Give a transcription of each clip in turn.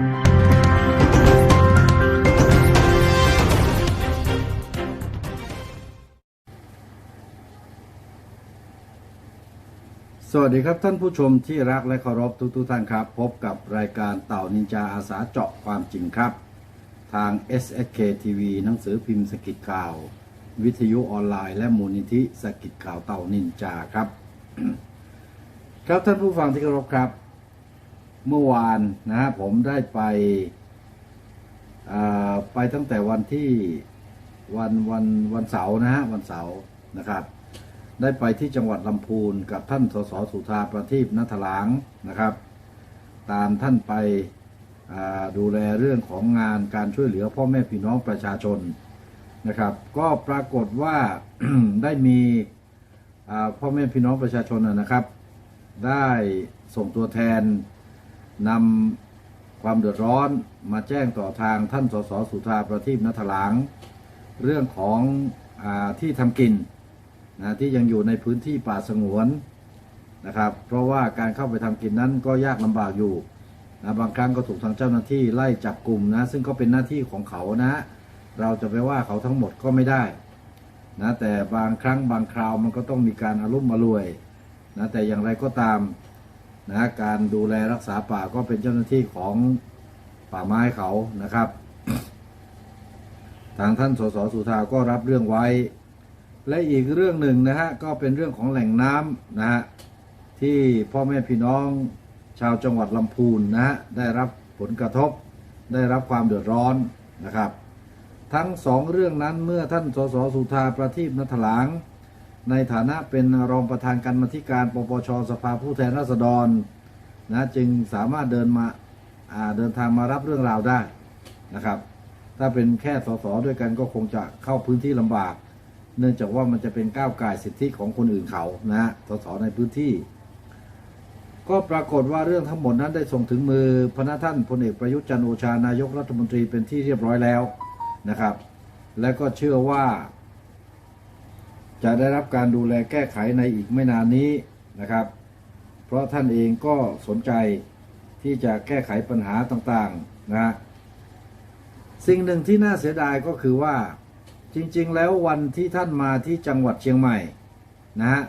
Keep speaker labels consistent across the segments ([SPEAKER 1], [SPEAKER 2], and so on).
[SPEAKER 1] สวัสดีครับท่านผู้ชมที่รักและเคารพทุกทุกท่านครับ พบกับรายการเต่านินจาอาสาเจาะความจริงครับ ทาง SSK TV หนังสือพิมพ์สกิดข่าว วิทยุออนไลน์และมูลนิธิสกิดข่าวเต่านินจาครับ ครับท่านผู้ฟังที่เคารพครับ เมื่อวานนะฮะผมได้ไปไปตั้งแต่วันที่วันวันวันเสาร์นะฮะวันเสาร์นะครับ ได้ไปที่จังหวัดลำพูนกับท่านสสสุธาประทีปนัทหลางนะครับ ตามท่านไปดูแลเรื่องของงานการช่วยเหลือพ่อแม่พี่น้องประชาชนนะครับ ก็ปรากฏว่าได้มีพ่อแม่พี่น้องประชาชนนะครับ ได้ส่งตัวแทน นำความเดือดร้อนมาแจ้งต่อทางท่านสสสุธาประทีปนัทหลางเรื่องของอที่ทำกินนะที่ยังอยู่ในพื้นที่ป่าสงวนนะครับ เพราะว่าการเข้าไปทำกินนั้นก็ยากลำบากอยู่นะบางครั้งก็ถูกทางเจ้าหน้าที่ไล่จับกลุ่มนะซึ่งก็เป็นหน้าที่ของเขานะ เราจะไปว่าเขาทั้งหมดก็ไม่ได้นะแต่บางครั้งบางคราวมันก็ต้องมีการอารุ่มอรวยนะแต่อย่างไรก็ตาม นะการดูแลรักษาป่าก็เป็นเจ้าหน้าที่ของป่าไม้เขานะครับ ทางท่านสสสุธาก็รับเรื่องไว้ และอีกเรื่องหนึ่งนะฮะก็เป็นเรื่องของแหล่งน้ำนะฮะที่พ่อแม่พี่น้องชาวจังหวัดลำพูนนะฮะได้รับผลกระทบ ได้รับความเดือดร้อนนะครับ ทั้งสองเรื่องนั้นเมื่อท่านสสสุธาประทีปนัทหลาง ในฐานะเป็นรองประธานการมธิการปปชสภาผู้แทนราษฎรนะจึงสามารถเดินมาาเดินทางมารับเรื่องราวได้นะครับ ถ้าเป็นแค่สสด้วยกันก็คงจะเข้าพื้นที่ลำบาก เนื่องจากว่ามันจะเป็นก้าวไก่สิทธิของคนอื่นเขานะสสในพื้นที่ ก็ปรากฏว่าเรื่องทั้งหมดนั้นได้ส่งถึงมือพระท่านพลเอกประยุทธ์จันโอชานายกรัฐมนตรีเป็นที่เรียบร้อยแล้วนะครับ และก็เชื่อว่า จะได้รับการดูแลแก้ไขในอีกไม่นานนี้นะครับ เพราะท่านเองก็สนใจที่จะแก้ไขปัญหาต่างๆนะสิ่งหนึ่งที่น่าเสียดายก็คือว่าจริงๆ แล้ววันที่ท่านมาที่จังหวัดเชียงใหม่นะฮะ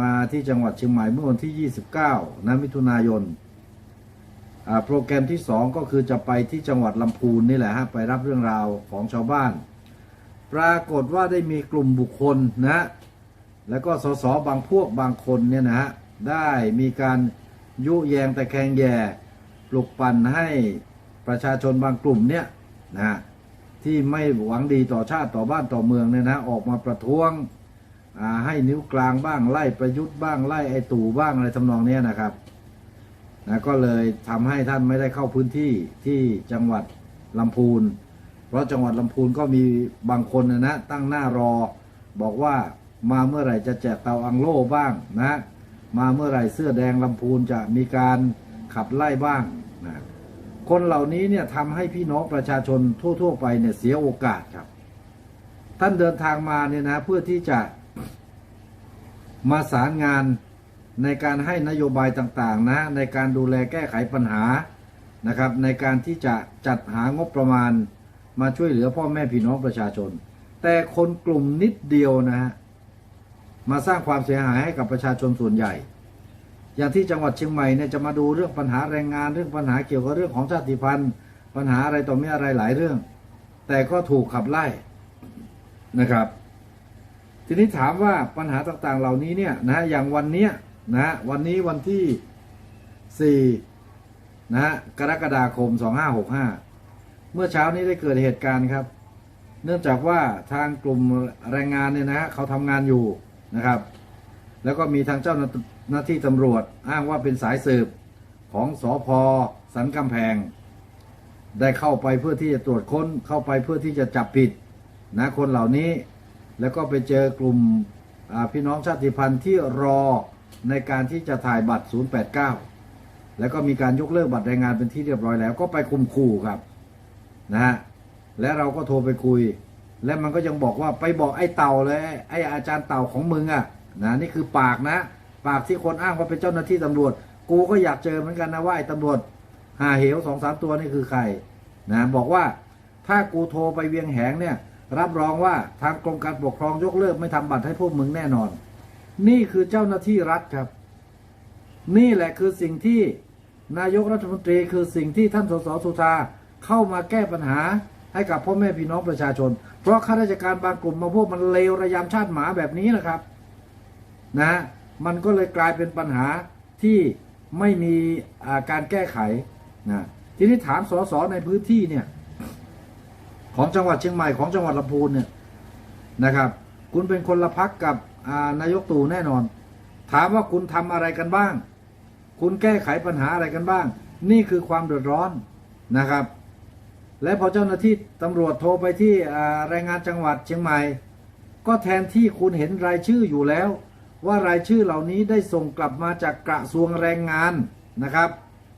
[SPEAKER 1] มาที่จังหวัดเชียงใหม่เมื่อวันที่ 29 นะมิถุนายนโปรแกรมที่ 2 ก็คือจะไปที่จังหวัดลำพูนนี่แหละฮะไปรับเรื่องราวของชาวบ้าน ปรากฏว่าได้มีกลุ่มบุคคลนะแล้วก็สสบางพวกบางคนเนี่ยนะฮะได้มีการยุแยงแต่แคงแย่ปลุกปั่นให้ประชาชนบางกลุ่มเนี่ยนะที่ไม่หวังดีต่อชาติต่อบ้านต่อเมืองเนี่ยนะออกมาประท้วงให้นิ้วกลางบ้างไล่ประยุทธ์บ้างไล่ไอตู่บ้างอะไรทำนองเนี้ยนะครับนะก็เลยทำให้ท่านไม่ได้เข้าพื้นที่ที่จังหวัดลำพูน เพราะจังหวัดลำพูนก็มีบางคนนะนะตั้งหน้ารอ บอกว่ามาเมื่อไหร่จะแจกเตาอังโล่บ้างนะมาเมื่อไหร่เสื้อแดงลำพูนจะมีการขับไล่บ้างนะคนเหล่านี้เนี่ยทำให้พี่น้องประชาชนทั่ว ๆ ไปเนี่ยเสียโอกาสครับ ท่านเดินทางมาเนี่ยนะเพื่อที่จะมาสารงานในการให้นโยบายต่างๆ นะ ในการดูแลแก้ไขปัญหานะครับ ในการที่จะจัดหางบประมาณ มาช่วยเหลือพ่อแม่พี่น้องประชาชน แต่คนกลุ่มนิดเดียวนะฮะมาสร้างความเสียหายให้กับประชาชนส่วนใหญ่ อย่างที่จังหวัดเชียงใหม่เนี่ยจะมาดูเรื่องปัญหาแรงงานเรื่องปัญหาเกี่ยวกับเรื่องของชาติพันธุ์ ปัญหาอะไรต่อไม่อะไรหลายเรื่อง แต่ก็ถูกขับไล่นะครับ ทีนี้ถามว่าปัญหาต่างๆเหล่านี้เนี่ยนะอย่างวันเนี้ยนะวันนี้วันที่4นะฮะกรกฎาคม 2565 เมื่อเช้านี้ได้เกิดเหตุการณ์ครับ เนื่องจากว่าทางกลุ่มแรงงานเนี่ยนะฮะเขาทำงานอยู่นะครับ แล้วก็มีทางเจ้าหน้าที่ตำรวจอ้างว่าเป็นสายสืบของสอพอสันกำแพง ได้เข้าไปเพื่อที่จะตรวจค้นเข้าไปเพื่อที่จะจับผิดนะคนเหล่านี้ แล้วก็ไปเจอกลุ่มพี่น้องชาติพันธุ์ที่รอในการที่จะถ่ายบัตร 089 แล้วก็มีการยกเลิกบัตรแรงงานเป็นที่เรียบร้อยแล้วก็ไปคุมขู่ครับ นะฮะและเราก็โทรไปคุย และมันก็ยังบอกว่าไปบอกไอ้เต่าเลยไอ้อาจารย์เต่าของมึงอะ่ะนะนี่คือปากนะ ปากที่คนอ้างว่าเป็นเจ้าหน้าที่ตำรวจ กูก็อยากเจอเหมือนกันนะว่าไอ้ตำรวจหาเหวสองสามตัวนี่คือใครนะบอกว่าถ้ากูโทรไปเวียงแหงเนี่ยรับรองว่าทางกรมการปกครองยกเลิกไม่ทำบัตรให้พวกมึงแน่นอน นี่คือเจ้าหน้าที่รัฐครับ นี่แหละคือสิ่งที่นายกรัฐมนตรีคือสิ่งที่ท่านสสสุธา เข้ามาแก้ปัญหาให้กับพ่อแม่พี่น้องประชาชน เพราะข้าราชการบางกลุ่มมาพวกมันเลวระยำชาติหมาแบบนี้นะครับนะมันก็เลยกลายเป็นปัญหาที่ไม่มีการแก้ไขนะทีนี้ถามสสในพื้นที่เนี่ยของจังหวัดเชียงใหม่ของจังหวัดลำพูนเนี่ยนะครับ คุณเป็นคนละพักกับนายกตู่แน่นอน ถามว่าคุณทำอะไรกันบ้าง คุณแก้ไขปัญหาอะไรกันบ้าง นี่คือความเดือดร้อนนะครับ และพอเจ้าหน้าที่ตำรวจโทรไปที่แรงงานจังหวัดเชียงใหม่ ก็แทนที่คุณเห็นรายชื่ออยู่แล้ว ว่ารายชื่อเหล่านี้ได้ส่งกลับมาจากกระทรวงแรงงานนะครับ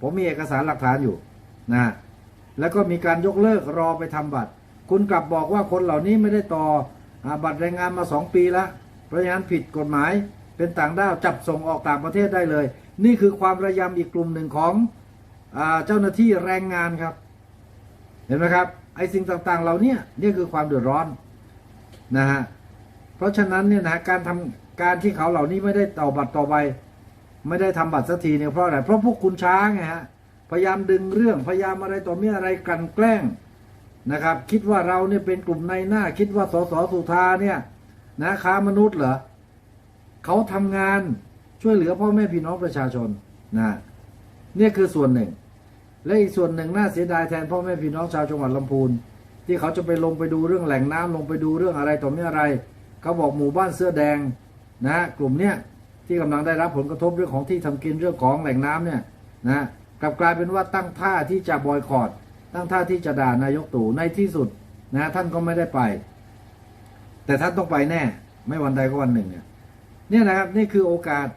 [SPEAKER 1] ผมมีเอกสารหลักฐานอยู่นะแล้วก็มีการยกเลิกรอไปทำบัตร คุณกลับบอกว่าคนเหล่านี้ไม่ได้ต่ออบัตรแรงงานมาสองปีแล้วเพราะฉะนั้นผิดกฎหมายเป็นต่างด้าวจับส่งออกต่างประเทศได้เลย นี่คือความระยำอีกกลุ่มหนึ่งของอเจ้าหน้าที่แรงงานครับ ห็นไหมครับไอ้สิ่งต่างๆเหล่านี้นี่คือความเดือดร้อนนะฮะเพราะฉะนั้นเนี่ยนะการทำการที่เขาเหล่านี้ไม่ได้ต่อบัตรต่อใบไม่ได้ทำบัตรสักทีเนี่ยเพราะอะไรเพราะพวกคุณช้าไงฮะพยายามดึงเรื่องพยายามอะไรต่อมีอะไรกันแกล้งนะครับ คิดว่าเราเนี่ยเป็นกลุ่มในหน้า คิดว่าสสสุธาเนี่ยนะค้ามนุษย์เหรอเขาทำงานช่วยเหลือพ่อแม่พี่น้องประชาชนนะเนี่ยคือส่วนหนึ่ง และอีกส่วนหนึ่งน่าเสียดายแทนพ่อแม่พี่น้องชาวจังหวัดลำพูน ที่เขาจะไปลงไปดูเรื่องแหล่งน้ำลงไปดูเรื่องอะไรต่อมีอะไร เขาบอกหมู่บ้านเสื้อแดงนะกลุ่มเนี้ยที่กำลังได้รับผลกระทบเรื่องของที่ทำกินเรื่องของแหล่งน้ำเนี่ยนะกลับกลายเป็นว่าตั้งท่าที่จะบอยคอรดตั้งท่าที่จะด่านายกตู่ในที่สุดนะท่านก็ไม่ได้ไป แต่ท่านต้องไปแน่ ไม่วันใดก็วันหนึ่งเนี่ยเนี่ยนะครับนี่คือโอกาส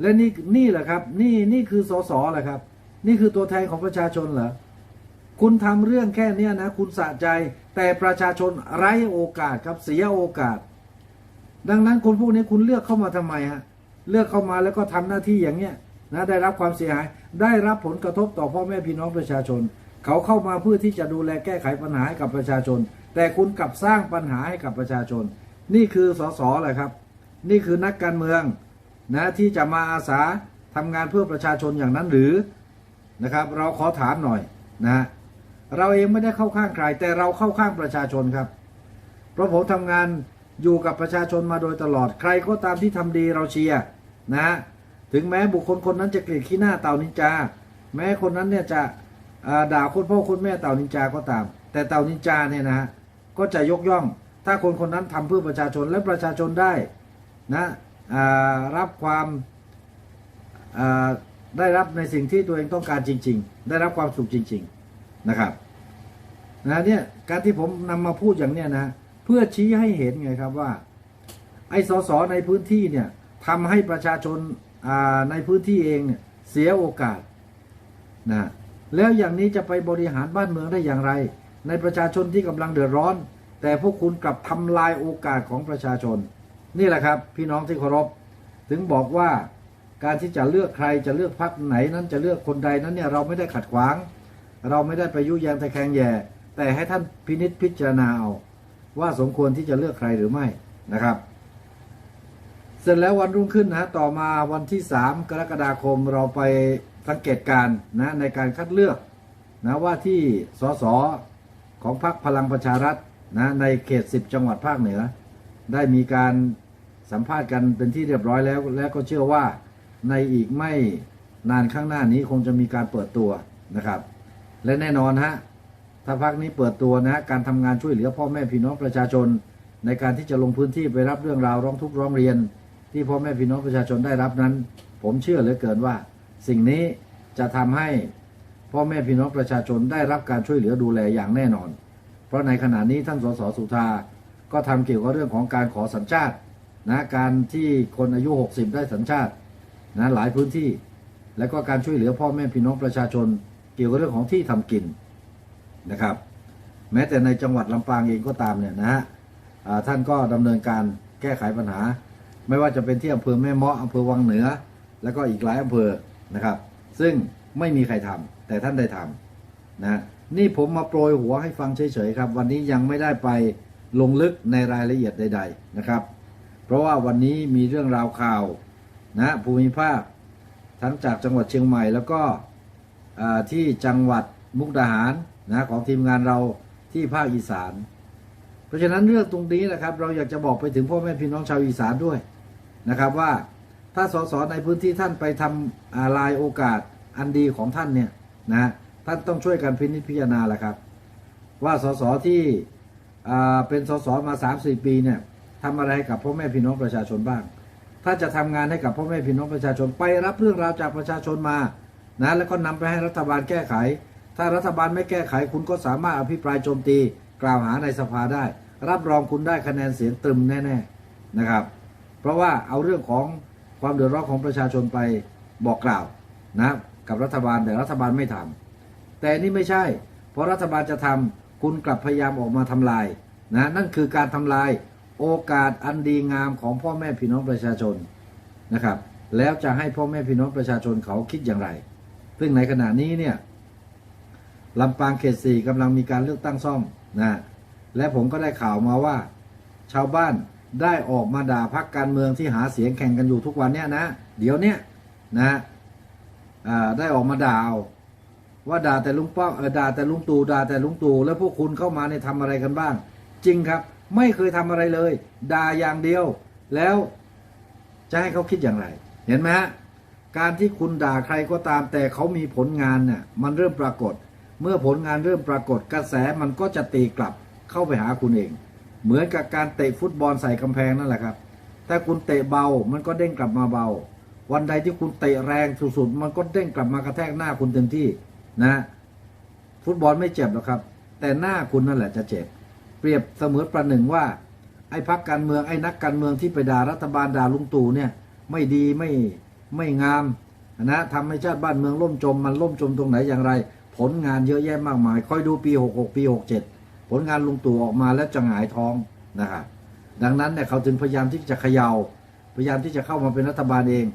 [SPEAKER 1] และนี่นี่แหละครับ นี่นี่คือสสแหละครับ นี่คือตัวแทนของประชาชนเหรอ คุณทำเรื่องแค่เนี้ยนะ คุณสะใจ แต่ประชาชนไร้โอกาสครับเสียโอกาส ดังนั้นคนพวกนี้คุณเลือกเข้ามาทำไมฮะ เลือกเข้ามาแล้วก็ทำหน้าที่อย่างเนี้ยนะได้รับความเสียหาย ได้รับผลกระทบต่อพ่อแม่พี่น้องประชาชน เขาเข้ามาเพื่อที่จะดูแลแก้ไขปัญหาให้กับประชาชน แต่คุณกลับสร้างปัญหาให้กับประชาชน นี่คือสสแหละครับ นี่คือนักการเมืองนะที่จะมาอาสาทำงานเพื่อประชาชนอย่างนั้นหรือ นะครับ เราขอถามหน่อยนะฮะเราเองไม่ได้เข้าข้างใคร แต่เราเข้าข้างประชาชนครับ เพราะผมทำงานอยู่กับประชาชนมาโดยตลอดใครก็ตามที่ทำดีเราเชียร์นะฮะถึงแม้บุคคลคนนั้นจะเกลียดขี้หน้าเต่านินจา แม้คนนั้นเนี่ยจะด่าคนพ่อคนแม่เต่านินจาก็ตาม แต่เต่านินจาเนี่ยนะฮะก็จะยกย่อง ถ้าคนคนนั้นทำเพื่อประชาชนและประชาชนได้นะรับความ ได้รับในสิ่งที่ตัวเองต้องการจริง ๆ ได้รับความสุขจริง ๆนะครับนะเนี่ยการที่ผมนำมาพูดอย่างเนี้ยนะเพื่อชี้ให้เห็นไงครับว่า ไอ้สสในพื้นที่เนี่ยทำให้ประชาชนอ่าในพื้นที่เองเนี่ยเสียโอกาสนะแล้วอย่างนี้จะไปบริหารบ้านเมืองได้อย่างไร ในประชาชนที่กำลังเดือดร้อน แต่พวกคุณกลับทำลายโอกาสของประชาชน นี่แหละครับ พี่น้องที่เคารพถึงบอกว่า การที่จะเลือกใครจะเลือกพรรคไหนนั้นจะเลือกคนใดนั้นเนี่ยเราไม่ได้ขัดขวาง เราไม่ได้ไปยุแยงตะแคงแย่ แต่ให้ท่านพินิษพิจารณาเอาว่าสมควรที่จะเลือกใครหรือไม่นะครับ เสร็จแล้ววันรุ่งขึ้นนะต่อมาวันที่ 3 กรกฎาคมเราไปสังเกตการณ์นะในการคัดเลือกนะว่าที่สสของพรรคพลังประชารัฐนะในเขต 10 จังหวัดภาคเหนือ ได้มีการสัมภาษณ์กันเป็นที่เรียบร้อยแล้ว และก็เชื่อว่า ในอีกไม่นานข้างหน้านี้คงจะมีการเปิดตัวนะครับ และแน่นอนฮะถ้าพักนี้เปิดตัวนะฮะการทำงานช่วยเหลือพ่อแม่พี่น้องประชาชน ในการที่จะลงพื้นที่ไปรับเรื่องราวร้องทุกข์ร้องเรียน ที่พ่อแม่พี่น้องประชาชนได้รับนั้น ผมเชื่อเหลือเกินว่า สิ่งนี้จะทำให้พ่อแม่พี่น้องประชาชนได้รับการช่วยเหลือดูแลอย่างแน่นอน เพราะในขณะนี้ท่านสสสุธาก็ทำเกี่ยวกับเรื่องของการขอสัญชาตินะการที่คนอายุ 60 ได้สัญชาติ นะหลายพื้นที่ แล้วก็การช่วยเหลือพ่อแม่พี่น้องประชาชน เกี่ยวกับเรื่องของที่ทำกินนะครับ แม้แต่ในจังหวัดลำปางเองก็ตามเนี่ยนะฮะท่านก็ดำเนินการแก้ไขปัญหา ไม่ว่าจะเป็นที่อำเภอแม่เมาะอำเภอวังเหนือ แล้วก็อีกหลายอำเภอนะครับ ซึ่งไม่มีใครทำแต่ท่านได้ทำนะนี่ผมมาโปรยหัวให้ฟังเฉยๆครับ วันนี้ยังไม่ได้ไปลงลึกในรายละเอียดใด ๆนะครับ เพราะว่าวันนี้มีเรื่องราวข่าว นะภูมิภาค ทั้งจากจังหวัดเชียงใหม่แล้วก็ที่จังหวัดมุกดาหารนะของทีมงานเราที่ภาคอีสาน เพราะฉะนั้นเรื่องตรงนี้นะครับ เราอยากจะบอกไปถึงพ่อแม่พี่น้องชาวอีสานด้วยนะครับว่าถ้าสสในพื้นที่ท่านไปทำลายโอกาสอันดีของท่านเนี่ยนะท่านต้องช่วยกันพินิจพิจารณาแหละครับ ว่าสสที่เป็นสสมา3 4ปีเนี่ยทำอะไรกับพ่อแม่พี่น้องประชาชนบ้าง ถ้าจะทำงานให้กับพ่อแม่พี่น้องประชาชนไปรับเรื่องราวจากประชาชนมานะแล้วก็นำไปให้รัฐบาลแก้ไข ถ้ารัฐบาลไม่แก้ไขคุณก็สามารถอภิปรายโจมตี กล่าวหาในสภาได้ รับรองคุณได้คะแนนเสียงตึมแน่ๆนะครับ เพราะว่าเอาเรื่องของความเดือดร้อนของประชาชนไปบอกกล่าวนะกับรัฐบาลแต่รัฐบาลไม่ทำแต่นี่ไม่ใช่ เพราะรัฐบาลจะทำคุณกลับพยายามออกมาทำลายนะนั่นคือการทำลาย โอกาสอันดีงามของพ่อแม่พี่น้องประชาชนนะครับ แล้วจะให้พ่อแม่พี่น้องประชาชนเขาคิดอย่างไร ซึ่งในขณะนี้เนี่ยลำปางเขตสี่กำลังมีการเลือกตั้งซ่อมนะและผมก็ได้ข่าวมาว่า ชาวบ้านได้ออกมาด่าพักการเมืองที่หาเสียงแข่งกันอยู่ทุกวันเนี่ยนะ เดี๋ยวเนี้ยนะได้ออกมาด่าว่าด่าแต่ลุงป้อมเออด่าแต่ลุงตู่ด่าแต่ลุงตู่แล้วพวกคุณเข้ามาเนี่ยทำอะไรกันบ้าง จริงครับ ไม่เคยทำอะไรเลยด่าอย่างเดียว แล้วจะให้เขาคิดอย่างไร เห็นไหมฮะการที่คุณด่าใครก็ตามแต่เขามีผลงานเนี่ยมันเริ่มปรากฏ เมื่อผลงานเริ่มปรากฏกระแสมันก็จะตีกลับเข้าไปหาคุณเอง เหมือนกับการเตะฟุตบอลใส่กำแพงนั่นแหละครับ ถ้าคุณเตะเบามันก็เด้งกลับมาเบา วันใดที่คุณเตะแรงสุดๆมันก็เด้งกลับมากระแทกหน้าคุณเต็มที่นะ ฟุตบอลไม่เจ็บหรอกครับ แต่หน้าคุณนั่นแหละจะเจ็บ เปรียบเสมือนประหนึ่งว่า ไอ้พักการเมืองไอ้นักการเมืองที่ไปด่ารัฐบาลด่าลุงตู่เนี่ย ไม่ดีไม่ไม่งามนะทำให้ชาติบ้านเมืองล่มจมมันล่มจมตรงไหนอย่างไร ผลงานเยอะแยะมากมายค่อยดูปี 66 ปี 67 ผลงานลุงตู่ออกมาแล้วจะหงายท้องนะครับดังนั้นเนี่ยเขาถึงพยายามที่จะเขยา่าพยายามที่จะเข้ามาเป็นรัฐบาลเอง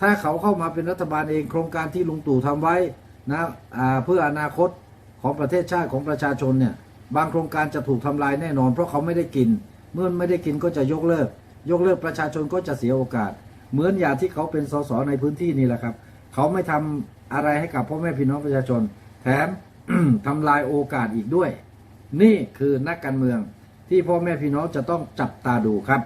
[SPEAKER 1] ถ้าเขาเข้ามาเป็นรัฐบาลเอง โครงการที่ลุงตู่ทำไว้นะเพื่ออนาคตของประเทศชาติของประชาชนเนี่ย บางโครงการจะถูกทำลายแน่นอน เพราะเขาไม่ได้กิน เมื่อไม่ได้กินก็จะยกเลิก ยกเลิกประชาชนก็จะเสียโอกาส เหมือนอย่างที่เขาเป็นสสในพื้นที่นี่แหละครับ เขาไม่ทำอะไรให้กับพ่อแม่พี่น้องประชาชน แถมทำลายโอกาสอีกด้วย นี่คือนักการเมืองที่พ่อแม่พี่น้องจะต้องจับตาดูครับ